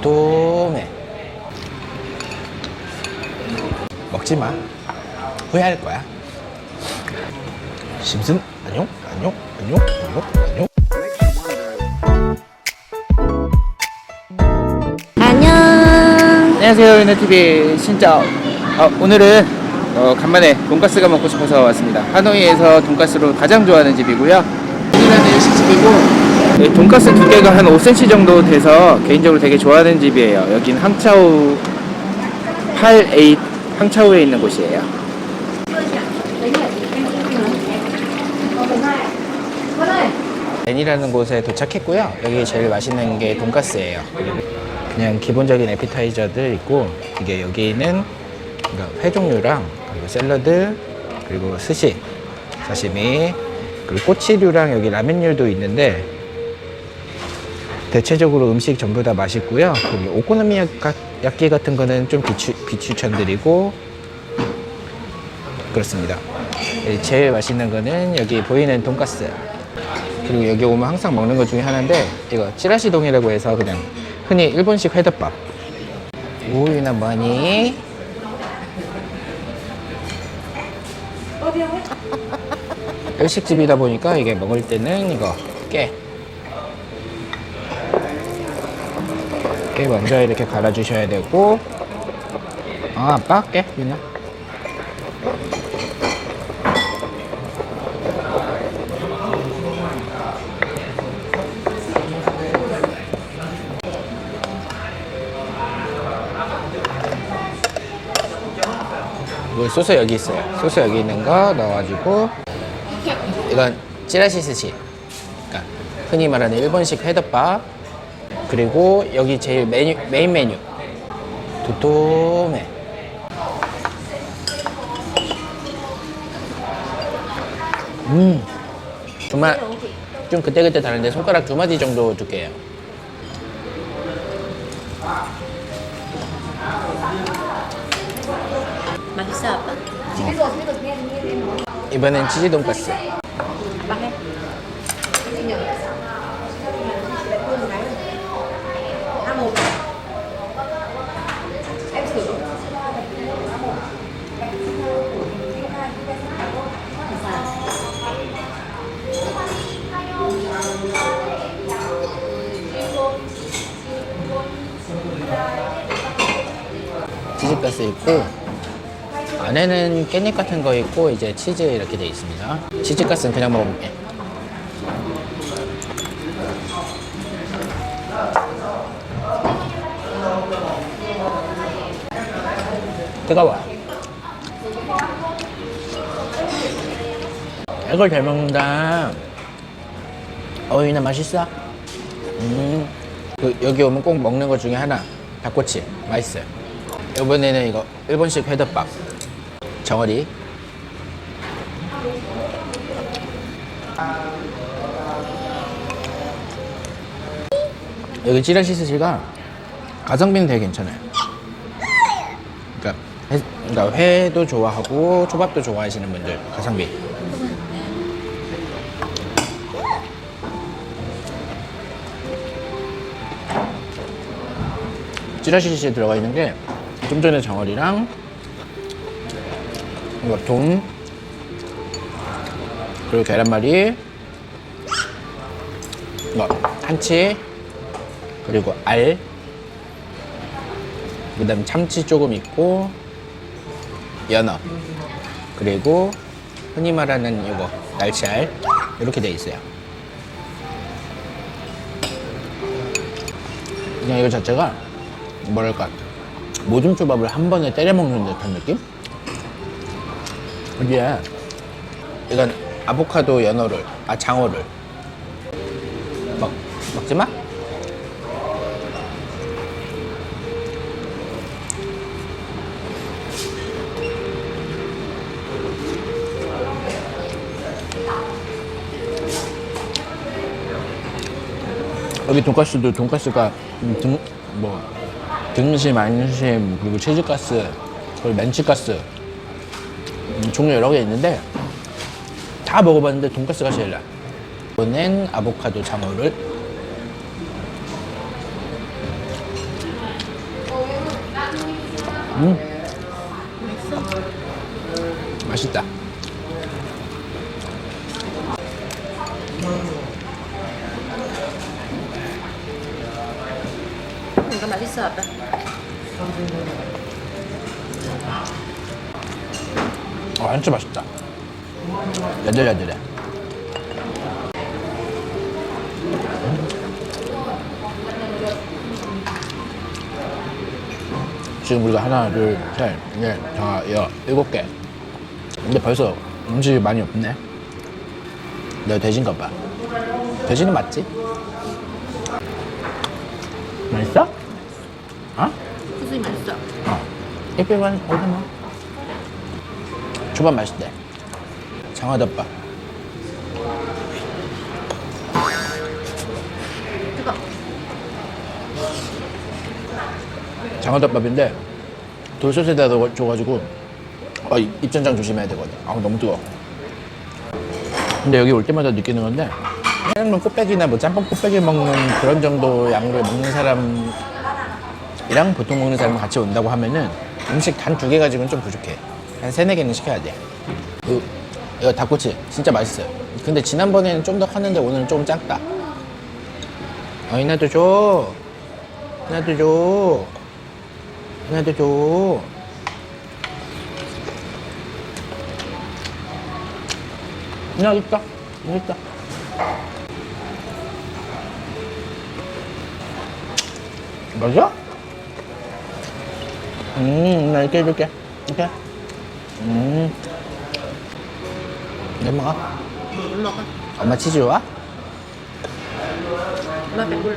도톰해. 먹지 마. 후회할 거야. 심슨 안녕 안녕 안녕 안녕 안녕. 안녕. 안녕하세요 유네TV 신짜 어, 오늘은 어, 간만에 돈가스가 먹고 싶어서 왔습니다 하노이에서 돈가스로 가장 좋아하는 집이고요 이라는 일식집이고 네, 돈가스 두 개가 한 5cm 정도 돼서 개인적으로 되게 좋아하는 집이에요 여긴 항차우 88 항차우에 있는 곳이에요 벤이라는 곳에 도착했고요. 여기 제일 맛있는 게 돈가스예요. 그냥 기본적인 에피타이저들 있고 이게 여기는 회 종류랑 그리고 샐러드 그리고 스시, 사시미 그리고 꼬치류랑 여기 라면류도 있는데 대체적으로 음식 전부 다 맛있고요. 그리고 오코노미야끼 같은 거는 좀 비추, 비추천드리고 그렇습니다. 예, 제일 맛있는 거는 여기 보이는 돈가스. 그리고 여기 오면 항상 먹는 것 중에 하나인데 이거 찌라시동이라고 해서 그냥 흔히 일본식 회덮밥. 우유나 뭐니? 일식집이다 보니까 이게 먹을 때는 이거 깨. 깨 먼저 이렇게 갈아주셔야 되고 아 아빠 깨 그냥 물 소스 여기 있어요. 소스 여기 있는 거 넣어가지고 이건 찌라시 스시. 그러니까 흔히 말하는 일본식 회덮밥. 그리고 여기 제일 메뉴 메인 메뉴 도톰해. 음 정말 좀 그때그때 다른데 손가락 두 마디 정도 두께요. 맛있어 아빠? 이번엔 치즈 돈까스. 아빠 해. 치즈가스 있고 안에는 깻잎 같은 거 있고 이제 치즈 이렇게 돼 있습니다. 치즈가스는 그냥 먹어볼게. 뜨거워. 이걸 잘 먹는다. 어이나 맛있어? 음. 그 여기 오면 꼭 먹는 것 중에 하나 닭꼬치 맛있어요. 이번에는 이거 일본식 회덮밥 정어리 여기 찌라시 스시가 가성비는 되게 괜찮아요. 그러니까, 회, 그러니까 회도 좋아하고 초밥도 좋아하시는 분들 가성비. 찌라시 스시에 들어가 있는 게 좀 전에 정어리랑 이거 돔 그리고 계란말이. 이거 한치. 그리고 알. 그다음 참치 조금 있고 연어. 그리고 흔히 말하는 이거 날치알. 이렇게 돼 있어요. 그냥 이거 자체가 뭐랄까 모든 초밥을 한 번에 때려 먹는 듯한 느낌? 이게 이건 아보카도 연어를 아 장어를 먹 먹지 마. 여기 돈가스도 돈가스가 등, 뭐 등심, 안심, 그리고 치즈가스, 그리고 멘치가스 음, 종류 여러 개 있는데 다 먹어봤는데 돈가스가 제일 나. 이번엔 아보카도 장어를 음. 맛있다. 이거 맛있어 아빠. 어, 진짜 맛있다. 야들야들해. 지금 우리가 하나, 둘, 셋, 넷, 다, 여, 일곱 개. 근데 벌써 음식이 많이 없네. 내가 돼지인가 봐. 돼지는 맞지? 맛있어? 어? 수수이 맛있어. 어. 이빨만 어디만? 초밥 맛있대. 장어덮밥. 장어덮밥인데 돌솥에다 줘가지고 어, 이- 입전장 조심해야 되거든. 아 너무 뜨거. 근데 여기 올 때마다 느끼는 건데 짜장면 꽃배기나 뭐 짬뽕 꽃배기 먹는 그런 정도 양으로 먹는 사람이랑 보통 먹는 사람 같이 온다고 하면은 음식 단 두 개 가지고는 좀 부족해. 한 세네 개는 시켜야 돼. 이, 이거 닭꼬치 진짜 맛있어요. 근데 지난번에는 좀 더 컸는데 오늘은 좀 작다. 어 이 나도 줘. 나도 줘. 나도 줘. 나 있다. 여기 있다. 맞아? 음, 나 이렇게 해줄게. 이렇게. 음. 내 먹어. 못 먹어. 엄마 치즈 좋아? Phải buồn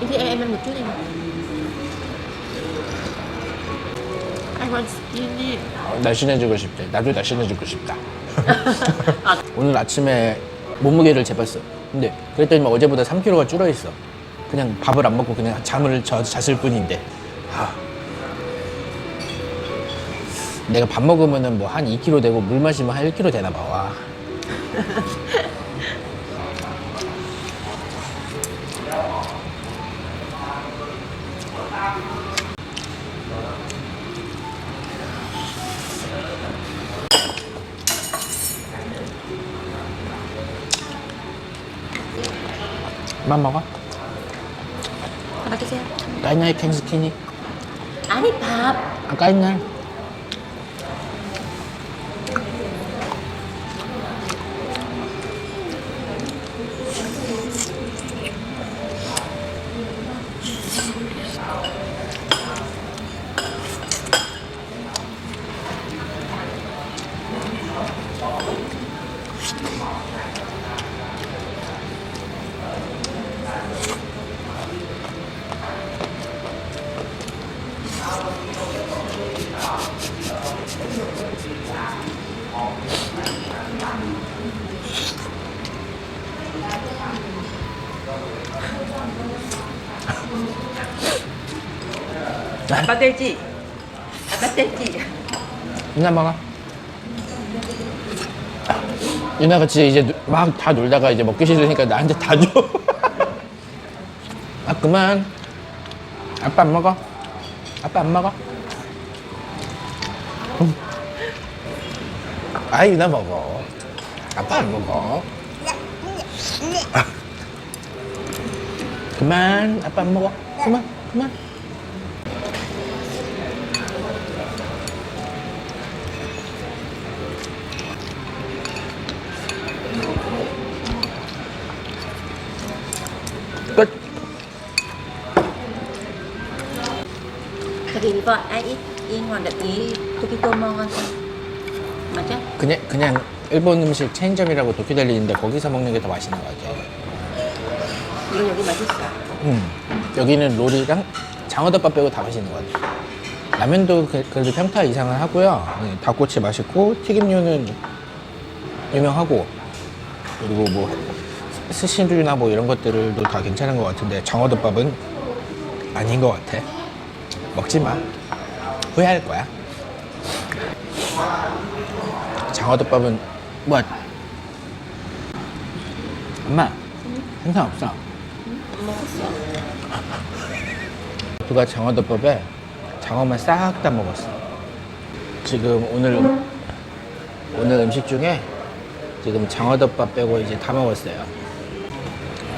Thì em em ăn một chút em I want skinny 날씬해지고 싶대. 나도 날씬해지고 싶다. 아. 오늘 아침에 몸무게를 재봤어. 근데 그랬더니 막 어제보다 3kg가 줄어 있어. 그냥 밥을 안 먹고 그냥 잠을 자, 잤을 뿐인데. 아. 내가 밥 먹으면은 뭐 한 2kg 되고 물 마시면 한 1kg 되나 봐. 와. 만 먹어? Xe 까있나이 캔스키니? Ani pap 아, 까 chị Apa tên chị 유나 먹어. 유나 같이 이제 막 다 놀다가 이제 먹기 싫으니까 나한테 다 줘. 아 그만. 아빠 안 먹어. 아빠 안 먹어. 음. 아 유나 먹어. 아빠 안 먹어. 그만. 아빠 안 먹어. 그만. 그만. Vì before I eat in one that eat Tokito ngon 맞아? 그냥 그냥 일본 음식 체인점이라고 도쿄델리 있는데 거기서 먹는 게 더 맛있는 것 같아. 이거 여기 맛있어 음. 여기는 롤이랑 장어덮밥 빼고 다 맛있는 것 같아. 라면도 그, 래도 평타 이상은 하고요. 네, 닭꼬치 맛있고 튀김류는 유명하고 그리고 뭐 스시류나 뭐 이런 것들도 다 괜찮은 것 같은데 장어덮밥은 아닌 것 같아. 먹지 마. 후회할 거야. 장어덮밥은 뭐 엄마 상관없어. 먹었어 누가 장어덮밥에 장어만 싹 다 먹었어. 지금 오늘 음- 오늘 음식 중에 지금 장어덮밥 빼고 이제 다 먹었어요.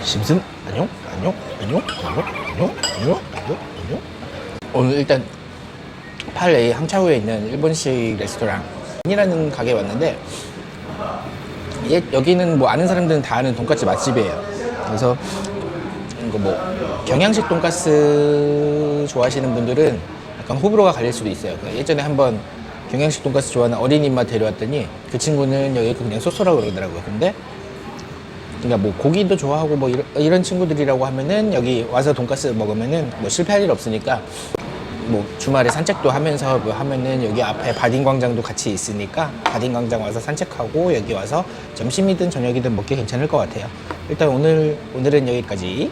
심슨 안녕 안녕 안녕 안녕 안녕 안녕 안녕 안녕. 오늘 일단 팔레이 항차우에 있는 일본식 레스토랑 이라는 가게 왔는데 얘- 여기는 뭐 아는 사람들은 다 아는 돈까스 맛집이에요. 그래서 이거 뭐 경양식 돈가스 좋아하시는 분들은 약간 호불호가 갈릴 수도 있어요. 그러니까 예전에 한번 경양식 돈가스 좋아하는 어린 이마 데려왔더니 그 친구는 여기 그냥 소소라고 그러더라고요. 근데 그러니까 뭐 고기도 좋아하고 뭐 이런, 이런 친구들이라고 하면은 여기 와서 돈가스 먹으면은 뭐 실패할 일 없으니까 뭐 주말에 산책도 하면서 뭐 하면은 여기 앞에 바딘 광장도 같이 있으니까 바딘 광장 와서 산책하고 여기 와서 점심이든 저녁이든 먹기 괜찮을 것 같아요. 일단 오늘 오늘은 여기까지.